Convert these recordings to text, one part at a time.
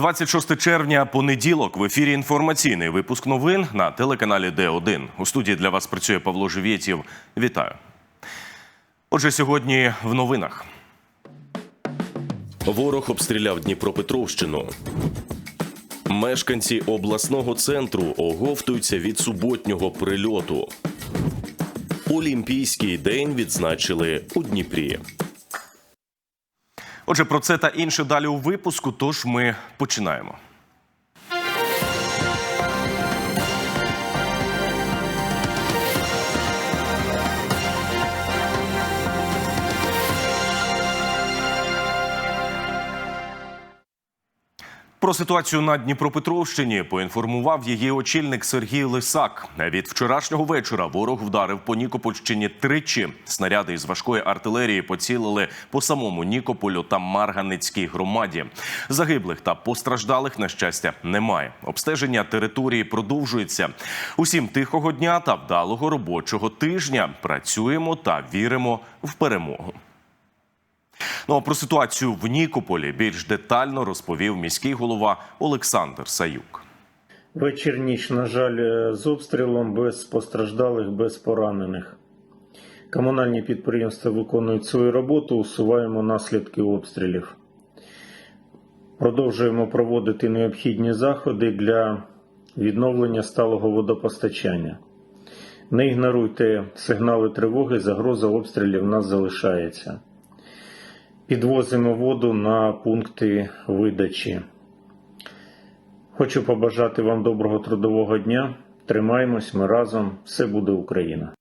26 червня, понеділок. В ефірі інформаційний випуск новин на телеканалі Д1. У студії для вас працює Павло Живєтєв. Вітаю. Отже, сьогодні в новинах. Ворог обстріляв Дніпропетровщину. Мешканці обласного центру оговтуються від суботнього прильоту. Олімпійський день відзначили у Дніпрі. Отже, про це та інше далі у випуску. Тож ми починаємо. Про ситуацію на Дніпропетровщині поінформував її очільник Сергій Лисак. Від вчорашнього вечора ворог вдарив по Нікопольщині тричі. Снаряди із важкої артилерії поцілили по самому Нікополю та Марганецькій громаді. Загиблих та постраждалих на щастя немає. Обстеження території продовжується. Усім тихого дня та вдалого робочого тижня працюємо та віримо в перемогу. Ну а про ситуацію в Нікополі більш детально розповів міський голова Олександр Саюк. Вечір ніч, на жаль, е, з обстрілом без постраждалих, без поранених. Комунальні підприємства виконують свою роботу, усуваємо наслідки обстрілів. Продовжуємо проводити необхідні заходи для відновлення сталого водопостачання. Не ігноруйте сигнали тривоги, загроза обстрілів в нас залишається. Підвозимо воду на пункти видачі. Хочу побажати вам доброго трудового дня. Тримаємось, ми разом. Все буде Україна.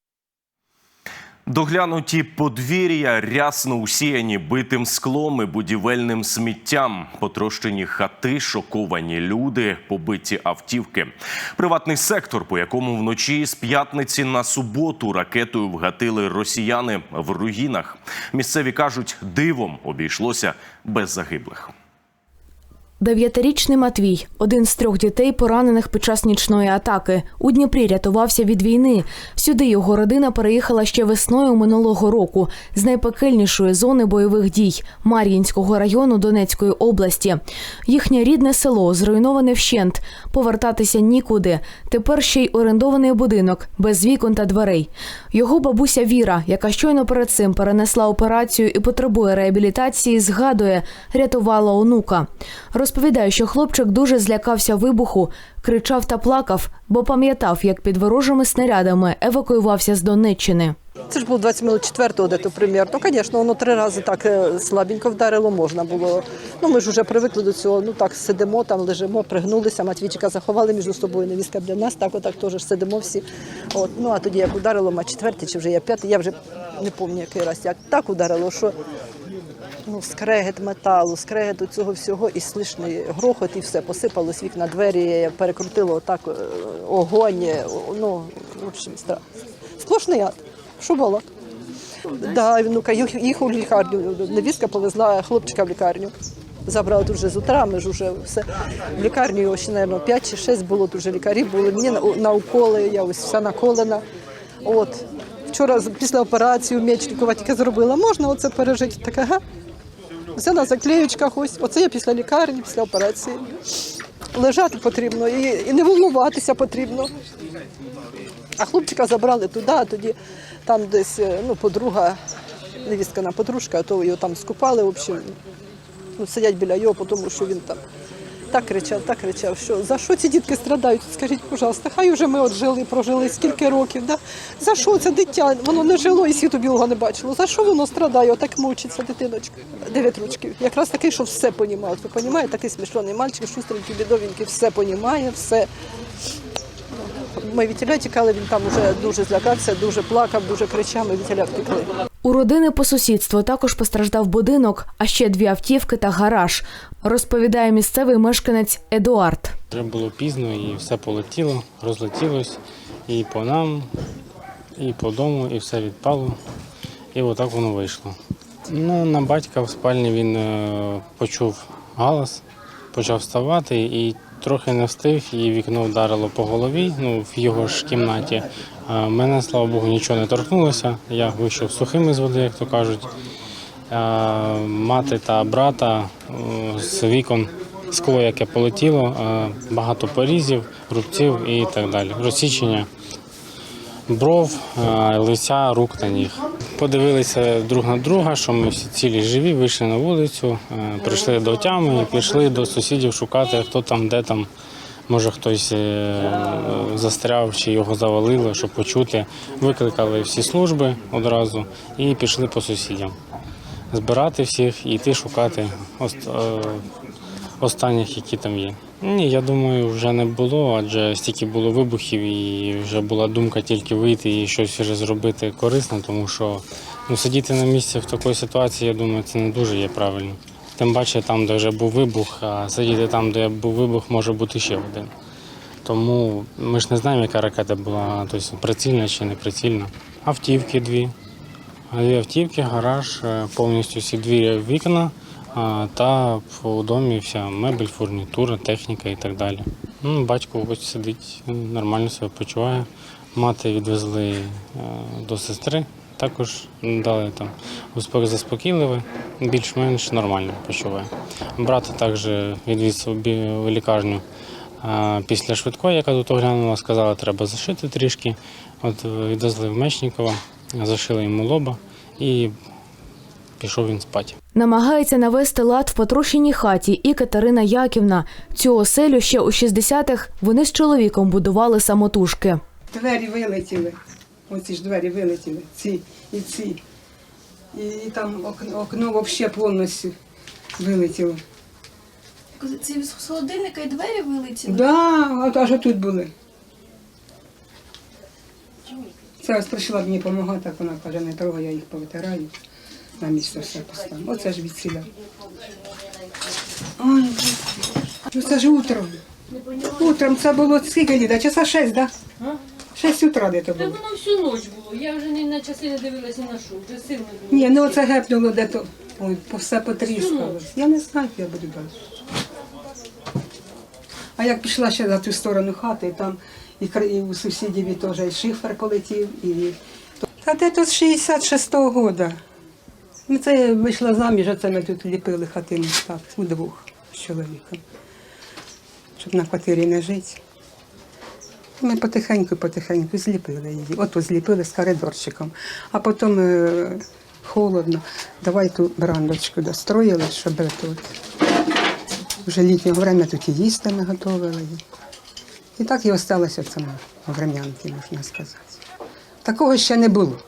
Доглянуті подвір'я рясно усіяні битим склом і будівельним сміттям, потрощені хати, шоковані люди, побиті автівки. Приватний сектор, по якому вночі з п'ятниці на суботу ракетою вгатили росіяни в руїнах. Місцеві кажуть, дивом обійшлося без загиблих. Дев'ятирічний Матвій, один з трьох дітей, поранених під час нічної атаки. У Дніпрі рятувався від війни. Сюди його родина переїхала ще весною минулого року з найпекельнішої зони бойових дій Мар'їнського району Донецької області. Їхнє рідне село зруйноване вщент. Повертатися нікуди. Тепер ще й орендований будинок без вікон та дверей. Його бабуся Віра, яка щойно перед цим перенесла операцію і потребує реабілітації, згадує, рятувала онука. Розповідає, що хлопчик дуже злякався вибуху, кричав та плакав, бо пам'ятав, як під ворожими снарядами евакуювався з Донеччини. Це ж був 24-го, де то примірно. Ну, звісно, воно три рази так е, слабенько вдарило, можна було. Ну, ми ж вже привикли до цього. Ну так сидимо, там лежимо, пригнулися, Матвійчика заховали між собою, невістка для нас, так отак теж сидимо всі. От. Ну а тоді як ударило, ма четвертий чи вже я п'ятий, я вже не пам'ятаю який раз, як так ударило, що ну, скрегет металу, скрегет цього всього, і слишний грохот, і все посипалось, вікна, двері, перекрутило отак, е, огонь. е, Ну, общем, страх. Сплошний ад. Що було? Да, ну, їх, у лікарню. Невістка повезла хлопчика в лікарню. Забрала тут вже з утра, ми ж вже все. В лікарні його ще, мабуть, 5 чи 6 було, тут вже лікарі були. Мені на, на уколи, я ось вся наколена. От. Вчора після операції меч лікувати тільки зробила. Можна оце пережити? Так, ага. Все на заклеючках ось. Оце я після лікарні, після операції. Лежати потрібно і, і не волнуватися потрібно. А хлопчика забрали туди, а тоді там десь е, ну, подруга, невістка на подружка, то його там скупали, в общем, ну, сидять біля його, тому що він там так кричав, так кричав, що за що ці дітки страдають? Скажіть, пожалуйста, хай уже ми от жили, прожили скільки років. Да? За що це дитя? Воно не жило і світу білого не бачило. За що воно страдає? Отак мучиться дитиночка. Дев'ять років. Якраз такий, що все понімає. От Ви понімаєте, такий смішний мальчик, шустренький, бідовенький, все понімає, все. Ми вітіля тікали, він там вже дуже злякався, дуже плакав, дуже кричав, ми вітіля втекли. У родини по сусідству також постраждав будинок, а ще дві автівки та гараж, розповідає місцевий мешканець Едуард. Вже було пізно і все полетіло, розлетілось і по нам, і по дому, і все відпало. І отак воно вийшло. Ну, на батька в спальні він е, почув галас, почав вставати і трохи не встиг, і вікно вдарило по голові, ну, в його ж кімнаті. А мене, слава Богу, нічого не торкнулося. Я вийшов сухим із води, як то кажуть. Мати та брата з вікон скло, яке полетіло, багато порізів, рубців і так далі. Розсічення бров, лиця, рук та ніг. Подивилися друг на друга, що ми всі цілі живі, вийшли на вулицю, е, прийшли до тями пішли до сусідів шукати, хто там, де там. Може хтось е, застряв чи його завалило, щоб почути. Викликали всі служби одразу і пішли по сусідям. Збирати всіх і йти шукати е, останніх, які там є. Ні, я думаю, вже не було, адже стільки було вибухів, і вже була думка тільки вийти і щось вже зробити корисне, тому що ну, сидіти на місці в такій ситуації, я думаю, це не дуже є правильно. Тим паче там, де вже був вибух, а сидіти там, де був вибух, може бути ще один. Тому ми ж не знаємо, яка ракета була, тобто прицільна чи не прицільна. Автівки дві. Дві автівки, гараж, е, повністю всі двері вікна та у домі вся мебель, фурнітура, техніка і так далі. Ну, батько ось сидить, нормально себе почуває. Мати відвезли е, до сестри, також дали там успіх заспокійливий, більш-менш нормально почуває. Брата також відвіз в лікарню після швидкої, яка тут оглянула, сказала, треба зашити трішки. От е, відвезли в Мечникова, зашили йому лоба і пішов він спати. Намагається навести лад в потрощеній хаті і Катерина Яківна. Цю оселю ще у 60-х вони з чоловіком будували самотужки. Двері вилетіли. Оці ж двері вилетіли. Ці і ці. І, і там окно, окно взагалі повністю вилетіло. Ці з холодильника і двері вилетіли? Да, от аж отут були. Це ось прийшла мені допомагати, так вона каже, не трогай, я їх повитираю. На місце все поставимо. Оце ж відсіля. Ой, ну це ж утром. Утром це було скільки ліда? Часа шесть, так? Да? Шесть утра де то Та було. воно всю ніч було. Я вже ні на часи не дивилася на що, вже сил не було. Ні, ну оце гепнуло де то. Ой, по- все потріскалось. Я не знаю, як я буду далі. А як пішла ще на ту сторону хати, там і, кр- і у сусідів і теж і шифер полетів. І... Та де тут з 66-го года. Ми це вийшла заміж, а це ми тут ліпили хатину так, удвох з чоловіком. Щоб на квартирі не жити. Ми потихеньку-потихеньку зліпили її. Ото зліпили з коридорчиком. А потім е, холодно. Давай ту брандочку достроїли, щоб тут. Вже літнього время тут і їсти ми готували. І так і осталося в цьому врем'янки, можна сказати. Такого ще не було.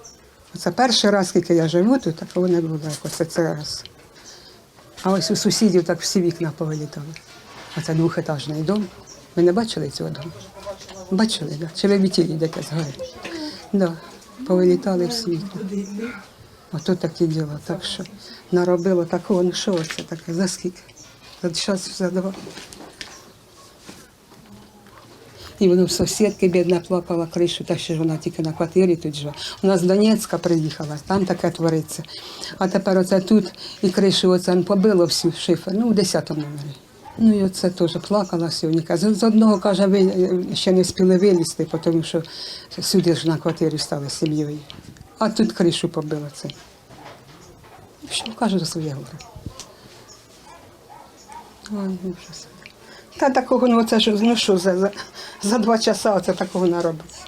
Це перший раз, скільки я живу, тут такого не було, як оце це раз. А ось у сусідів так всі вікна повилітали. Оце двохетажний дом. Ви не бачили цього дому? Бачили? Да? Чи ви вітілі йдете згори? Да. Повилітали всі вікна. Ото такі діла. Так що наробило такого, ну що це таке? За скільки? За час, за два. І воно в сусідки бідна плакала кришу, так що ж вона тільки на квартирі тут живе. Вона з Донецька приїхала, там таке твориться. А тепер оце тут і кришу оце побило всю шифер, ну, в 10-му номері. Ну і оце теж плакала сьогодні. Каже, з одного каже, ви е, ще не спіли вилізти, тому що сюди ж на квартирі стали сім'єю. А тут кришу побило це. Що каже за своє горе. Ой, ужас. Та такого, ну це ж, ну що, за, за, за два часа оце такого наробиться.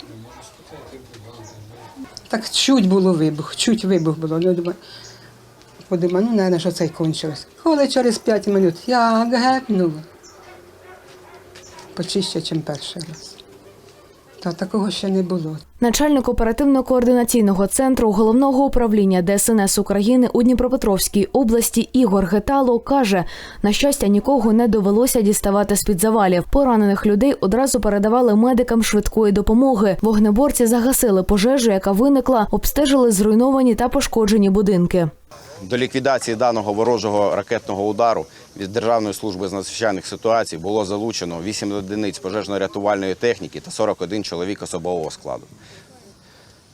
Так чуть було вибух, чуть вибух було. Ну, думаю, подумаю, ну, не що це й кончилось. Коли через п'ять минут я гепнула. Почище, ніж перший раз. Та такого ще не було. Начальник оперативно-координаційного центру головного управління ДСНС України у Дніпропетровській області Ігор Гетало каже: на щастя, нікого не довелося діставати з під завалів. Поранених людей одразу передавали медикам швидкої допомоги. Вогнеборці загасили пожежу, яка виникла, обстежили зруйновані та пошкоджені будинки. До ліквідації даного ворожого ракетного удару від Державної служби з надзвичайних ситуацій було залучено 8 одиниць пожежно-рятувальної техніки та 41 чоловік особового складу.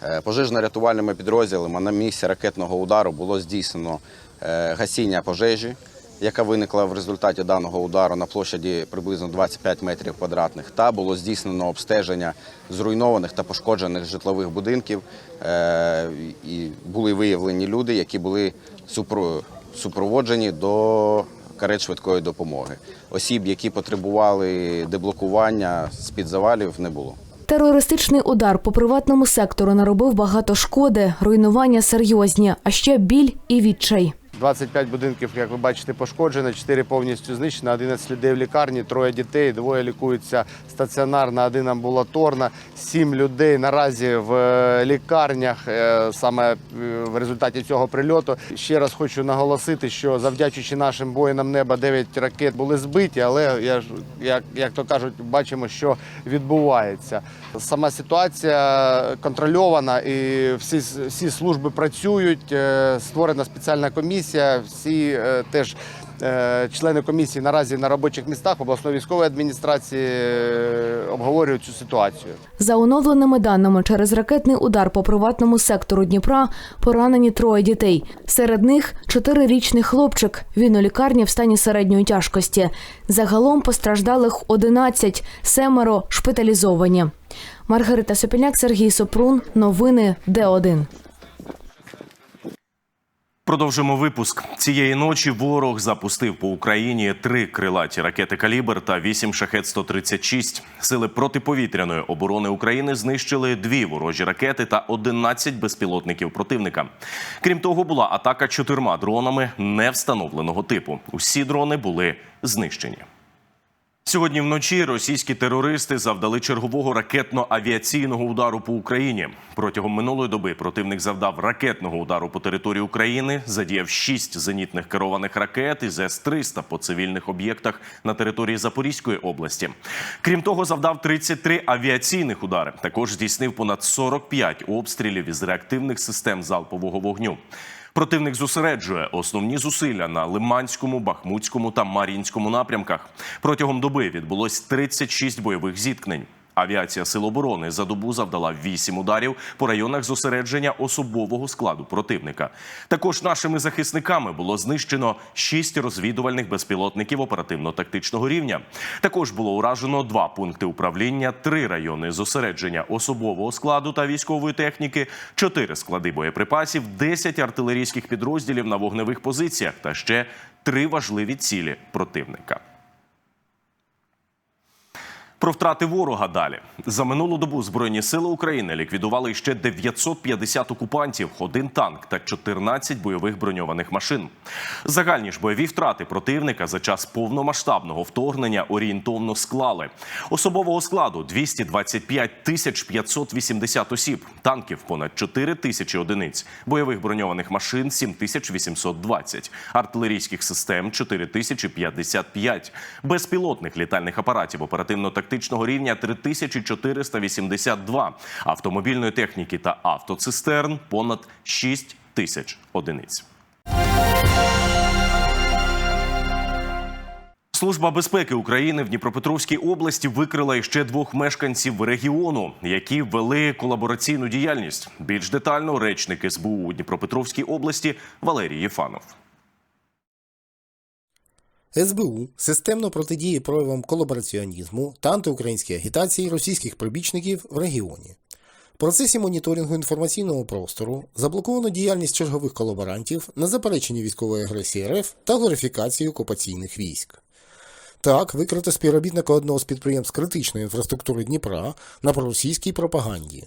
Е, Пожежно-рятувальними підрозділами на місці ракетного удару було здійснено е, гасіння пожежі, яка виникла в результаті даного удару на площаді приблизно 25 метрів квадратних, та було здійснено обстеження зруйнованих та пошкоджених житлових будинків. Е, І були виявлені люди, які були супроводжені до карет швидкої допомоги. Осіб, які потребували деблокування з-під завалів, не було. Терористичний удар по приватному сектору наробив багато шкоди, руйнування серйозні, а ще біль і відчай. 25 будинків, як ви бачите, пошкоджено, 4 повністю знищено, 11 людей в лікарні, троє дітей, двоє лікуються стаціонарно, один амбулаторно, 7 людей наразі в е, лікарнях е, саме е, в результаті цього прильоту. Ще раз хочу наголосити, що завдячуючи нашим воїнам неба 9 ракет були збиті, але я як, як то кажуть, бачимо, що відбувається. Сама ситуація контрольована і всі, всі служби працюють. Створена спеціальна комісія. Всі е, теж е, члени комісії наразі на робочих містах обласної військової адміністрації е, обговорюють цю ситуацію. За оновленими даними, через ракетний удар по приватному сектору Дніпра поранені троє дітей. Серед них чотирирічний хлопчик. Він у лікарні в стані середньої тяжкості. Загалом постраждалих 11, семеро шпиталізовані. Маргарита Сопільняк, Сергій Сопрун. Новини Д1. Продовжимо випуск. Цієї ночі ворог запустив по Україні три крилаті ракети «Калібр» та вісім шахет 136 Сили протиповітряної оборони України знищили дві ворожі ракети та 11 безпілотників противника. Крім того, була атака чотирма дронами невстановленого типу. Усі дрони були знищені. Сьогодні вночі російські терористи завдали чергового ракетно-авіаційного удару по Україні. Протягом минулої доби противник завдав ракетного удару по території України, задіяв шість зенітних керованих ракет із С-300 по цивільних об'єктах на території Запорізької області. Крім того, завдав 33 авіаційних удари. Також здійснив понад 45 обстрілів із реактивних систем залпового вогню. Противник зосереджує основні зусилля на Лиманському, Бахмутському та Мар'їнському напрямках. Протягом доби відбулось 36 бойових зіткнень. Авіація Сил оборони за добу завдала 8 ударів по районах зосередження особового складу противника. Також нашими захисниками було знищено 6 розвідувальних безпілотників оперативно-тактичного рівня. Також було уражено два пункти управління, три райони зосередження особового складу та військової техніки, 4 склади боєприпасів, 10 артилерійських підрозділів на вогневих позиціях та ще три важливі цілі противника. Про втрати ворога далі за минулу добу збройні сили України ліквідували ще 950 окупантів, один танк та 14 бойових броньованих машин. Загальні ж бойові втрати противника за час повномасштабного вторгнення орієнтовно склали особового складу 225 тисяч 580 осіб, танків понад 4 тисячі одиниць, бойових броньованих машин 7820, артилерійських систем 4055, безпілотних літальних апаратів оперативно-тактичного рівня 3482, автомобільної техніки та автоцистерн понад 6 тисяч одиниць. Служба безпеки України в Дніпропетровській області викрила іще двох мешканців регіону, які вели колабораційну діяльність. Більш детально речник СБУ у Дніпропетровській області Валерій Єфанов. СБУ системно протидіє проявам колабораціонізму та антиукраїнській агітації російських прибічників в регіоні. В процесі моніторингу інформаційного простору заблоковано діяльність чергових колаборантів на запереченні військової агресії РФ та глорифікацію окупаційних військ. Так, викрито співробітника одного з підприємств критичної інфраструктури Дніпра на проросійській пропаганді.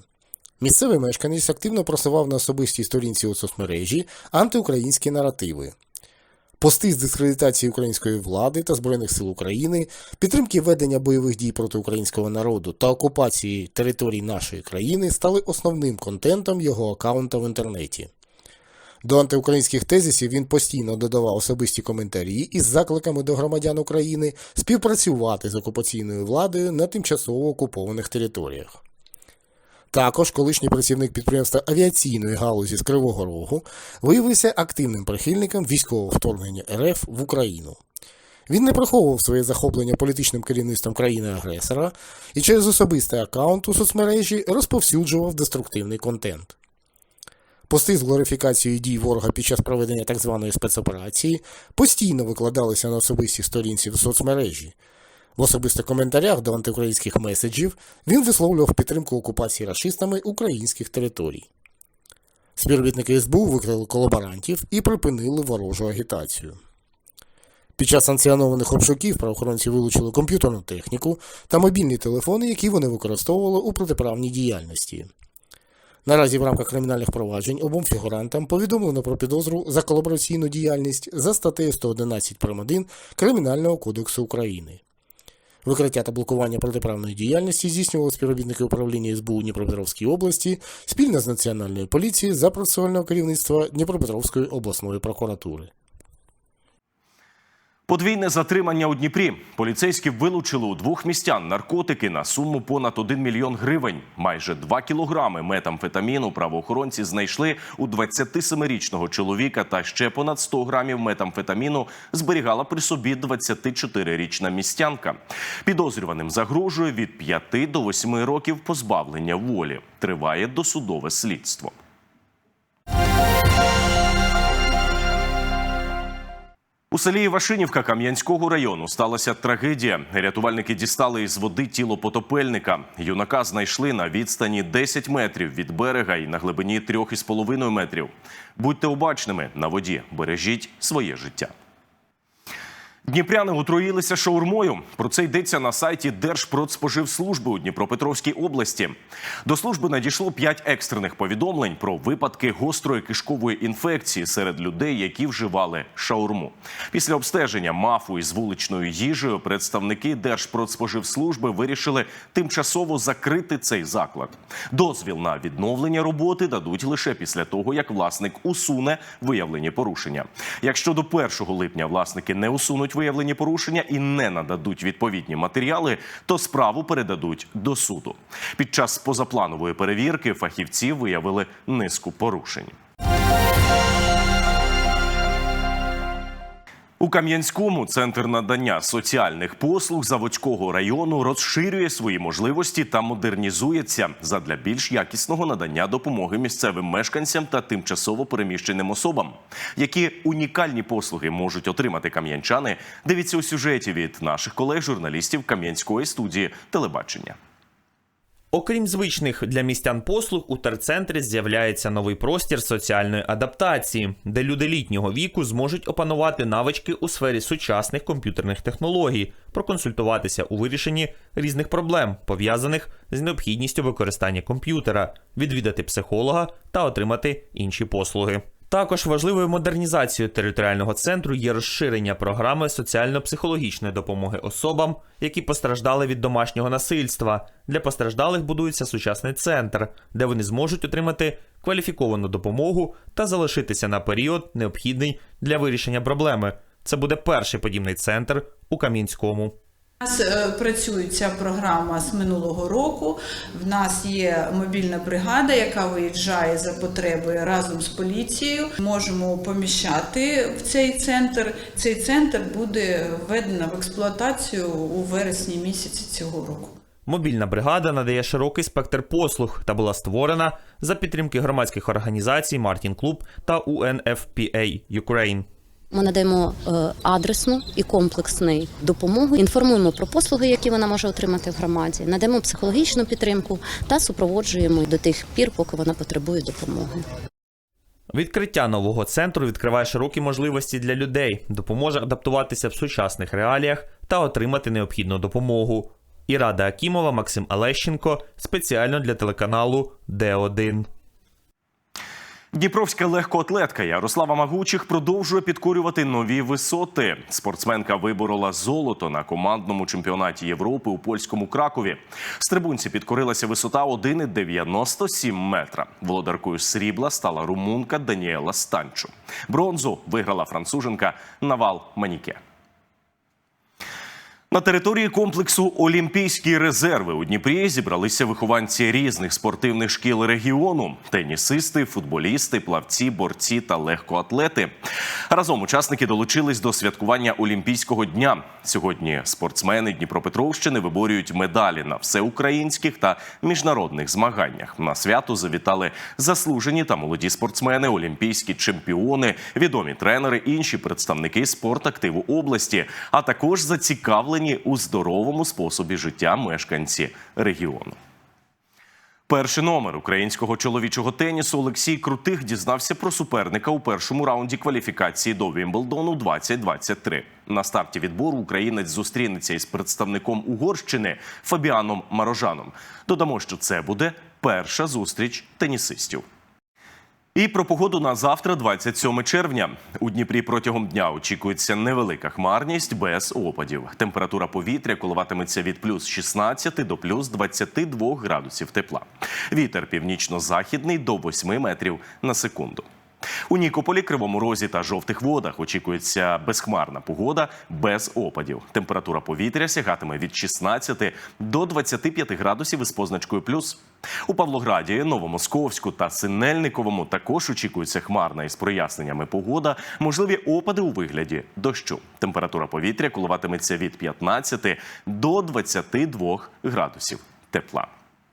Місцевий мешканець активно просував на особистій сторінці у соцмережі антиукраїнські наративи. Пости з дискредитації української влади та Збройних сил України, підтримки ведення бойових дій проти українського народу та окупації територій нашої країни стали основним контентом його аккаунта в інтернеті. До антиукраїнських тезисів він постійно додавав особисті коментарі із закликами до громадян України співпрацювати з окупаційною владою на тимчасово окупованих територіях. Також колишній працівник підприємства авіаційної галузі з Кривого Рогу виявився активним прихильником військового вторгнення РФ в Україну. Він не приховував своє захоплення політичним керівництвом країни-агресора і через особистий аккаунт у соцмережі розповсюджував деструктивний контент. Пости з глорифікацією дій ворога під час проведення так званої спецоперації постійно викладалися на особистій сторінці в соцмережі. В особистих коментарях до антиукраїнських меседжів він висловлював підтримку окупації рашистами українських територій. Співробітники СБУ викрили колаборантів і припинили ворожу агітацію. Під час санкціонованих обшуків правоохоронці вилучили комп'ютерну техніку та мобільні телефони, які вони використовували у протиправній діяльності. Наразі в рамках кримінальних проваджень обом фігурантам повідомлено про підозру за колабораційну діяльність за статтею 111 прим. 1 Кримінального кодексу України. Викриття та блокування протиправної діяльності здійснювали співробітники управління СБУ Дніпропетровській області спільно з Національною поліцією за процесуального керівництва Дніпропетровської обласної прокуратури. Подвійне затримання у Дніпрі. Поліцейські вилучили у двох містян наркотики на суму понад 1 мільйон гривень. Майже 2 кілограми метамфетаміну правоохоронці знайшли у 27-річного чоловіка та ще понад 100 грамів метамфетаміну зберігала при собі 24-річна містянка. Підозрюваним загрожує від 5 до 8 років позбавлення волі. Триває досудове слідство. У селі Івашинівка Кам'янського району сталася трагедія. Рятувальники дістали із води тіло потопельника. Юнака знайшли на відстані 10 метрів від берега і на глибині 3,5 метрів. Будьте обачними на воді, бережіть своє життя. Дніпряни отруїлися шаурмою. Про це йдеться на сайті Держпродспоживслужби у Дніпропетровській області. До служби надійшло п'ять екстрених повідомлень про випадки гострої кишкової інфекції серед людей, які вживали шаурму. Після обстеження мафу із вуличною їжею представники Держпродспоживслужби вирішили тимчасово закрити цей заклад. Дозвіл на відновлення роботи дадуть лише після того, як власник усуне виявлені порушення. Якщо до 1 липня власники не усунуть виявлені порушення і не нададуть відповідні матеріали, то справу передадуть до суду. Під час позапланової перевірки фахівці виявили низку порушень. У Кам'янському центр надання соціальних послуг Заводського району розширює свої можливості та модернізується задля більш якісного надання допомоги місцевим мешканцям та тимчасово переміщеним особам. Які унікальні послуги можуть отримати кам'янчани? Дивіться у сюжеті від наших колег-журналістів Кам'янської студії телебачення. Окрім звичних для містян послуг, у терцентрі з'являється новий простір соціальної адаптації, де люди літнього віку зможуть опанувати навички у сфері сучасних комп'ютерних технологій, проконсультуватися у вирішенні різних проблем, пов'язаних з необхідністю використання комп'ютера, відвідати психолога та отримати інші послуги. Також важливою модернізацією територіального центру є розширення програми соціально-психологічної допомоги особам, які постраждали від домашнього насильства. Для постраждалих будується сучасний центр, де вони зможуть отримати кваліфіковану допомогу та залишитися на період, необхідний для вирішення проблеми. Це буде перший подібний центр у Кам'янському. У нас е, працює ця програма з минулого року. В нас є мобільна бригада, яка виїжджає за потребою разом з поліцією. Можемо поміщати в цей центр. Цей центр буде введено в експлуатацію у вересні місяці цього року. Мобільна бригада надає широкий спектр послуг та була створена за підтримки громадських організацій Мартін Клуб та UNFPA Ukraine. Ми надаємо е, адресну і комплексну допомогу, інформуємо про послуги, які вона може отримати в громаді, надаємо психологічну підтримку та супроводжуємо до тих пір, поки вона потребує допомоги. Відкриття нового центру відкриває широкі можливості для людей, допоможе адаптуватися в сучасних реаліях та отримати необхідну допомогу. Ірада Акімова, Максим Алещенко спеціально для телеканалу Д1. Дніпровська легкоатлетка Ярослава Магучих продовжує підкорювати нові висоти. Спортсменка виборола золото на командному чемпіонаті Європи у польському Кракові. Стрибунці підкорилася висота 1,97 метра. Володаркою срібла стала румунка Даніела Станчу. Бронзу виграла француженка Навал Маніке. На території комплексу Олімпійські резерви у Дніпрі зібралися вихованці різних спортивних шкіл регіону: тенісисти, футболісти, плавці, борці та легкоатлети. Разом учасники долучились до святкування Олімпійського дня. Сьогодні спортсмени Дніпропетровщини виборюють медалі на всеукраїнських та міжнародних змаганнях. На свято завітали заслужені та молоді спортсмени, олімпійські чемпіони, відомі тренери, інші представники спортактиву області, а також зацікавлені у здоровому способі життя мешканці регіону. Перший номер українського чоловічого тенісу Олексій Крутих дізнався про суперника у першому раунді кваліфікації до Вімблдону 2023. На старті відбору українець зустрінеться із представником Угорщини Фабіаном Марожаном. Додамо, що це буде перша зустріч тенісистів. І про погоду на завтра, 27 червня. У Дніпрі протягом дня очікується невелика хмарність без опадів. Температура повітря коливатиметься від плюс 16 до плюс 22 градусів тепла. Вітер північно-західний до 8 метрів на секунду. У Нікополі, Кривому Розі та жовтих водах очікується безхмарна погода без опадів. Температура повітря сягатиме від 16 до 25 градусів із позначкою плюс. У Павлограді, Новомосковську та Синельниковому також очікується хмарна із проясненнями погода, можливі опади у вигляді дощу. Температура повітря коливатиметься від 15 до 22 градусів тепла.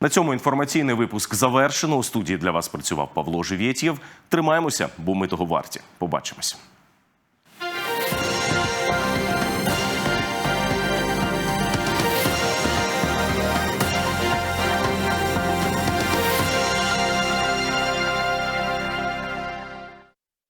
На цьому інформаційний випуск завершено. У студії для вас працював Павло Живєтєв. Тримаємося, бо ми того варті. Побачимось.